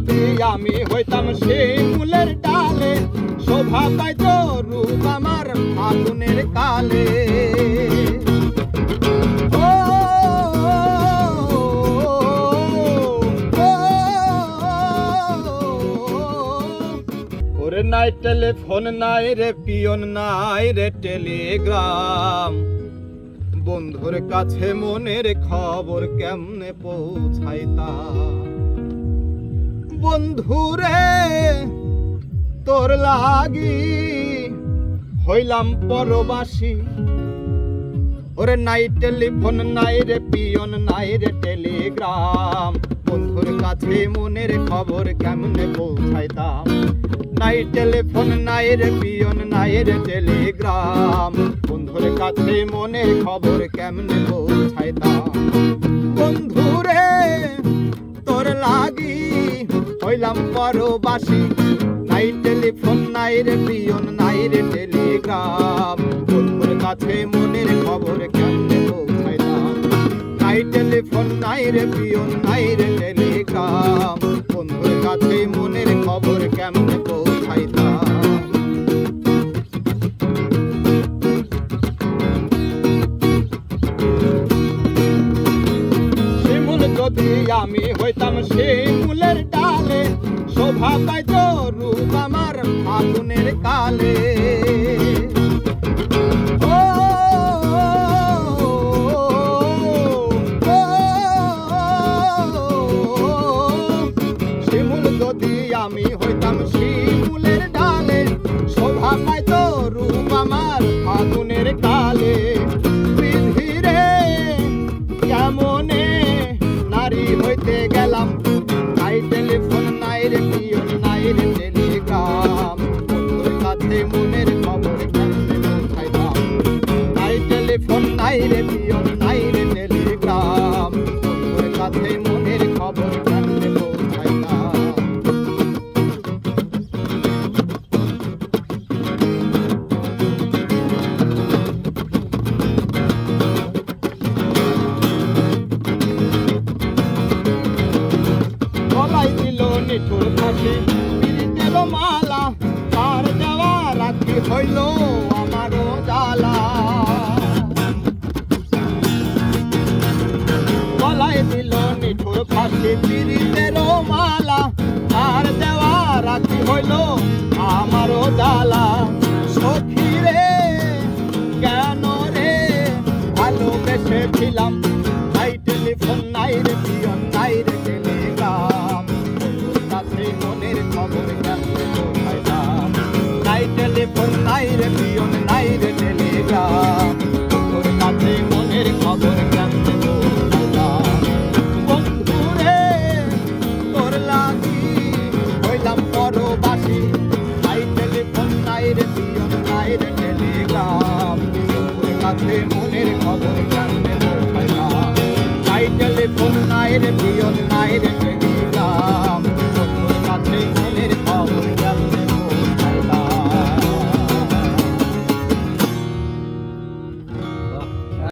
যদি আমি হইতাম সেই মূলের ডালে শোভা পাইত রূপ আমার আগুনের কালে নাই টেলিফোন নাই রে পিয়ন নাই রে টেলিগ্রাম বন্ধুর কাছে মনের খবর কেমনে পৌঁছাইতা বন্ধুরে, তোর লাগি হইলাম পরবাসী। ওরে নাই টেলিফোন, নাই রে পিয়ন, নাই রে টেলিগ্রাম। বন্ধুর কাছে মনের খবর কেমনে পৌঁছাইতাম? নাই টেলিফোন, নাই রে পিয়ন, নাই রে টেলিগ্রাম। বন্ধুর কাছে মনের খবর কেমনে পৌঁছাইতাম? বন্ধুরে, তোর লাগি হইলাম পরবাসী। নাই টেলিফোন, নাই রে পিয়ন, নাই রে টেলিগ্রাম। বন্ধুর কাছে মনের খবর কেমনে পৌঁছাইতাম নাই টেলিফোন, নাই রে পিয়ন, নাই রে টেলিগ্রাম। বন্ধুর কাছে মনের খবর কেমনে যদি আমি হইতাম শিমুলের ডালে, শোভা পাইত রূপ আমার কালে যদি আমি হইতাম শিমুলের ডালে, শোভা পাইত রূপ আমার আগুনের কাছে মনের খবর কেমনে পৌঁছাইতাম নাই টেলিফোন নাই রে পিয়ন নাই রে টেলিগ্রাম কাছে মনের খবর নিঠুর ফাঁসি পিরিতের মালা হইল আমারও জ্বালা। গলায় দিল নিঠুর ফাঁসি পিরিতের মালা। তার দেওয়া রাখি হইল আমারও জ্বালা। সখী রে, কেন রে? ভালোবেসে কাছে মনের খবর কেমনে পৌঁছাইলাম নাই টেলিফোন নাই রে পিয়ন নাই রে টেলিগ্রাম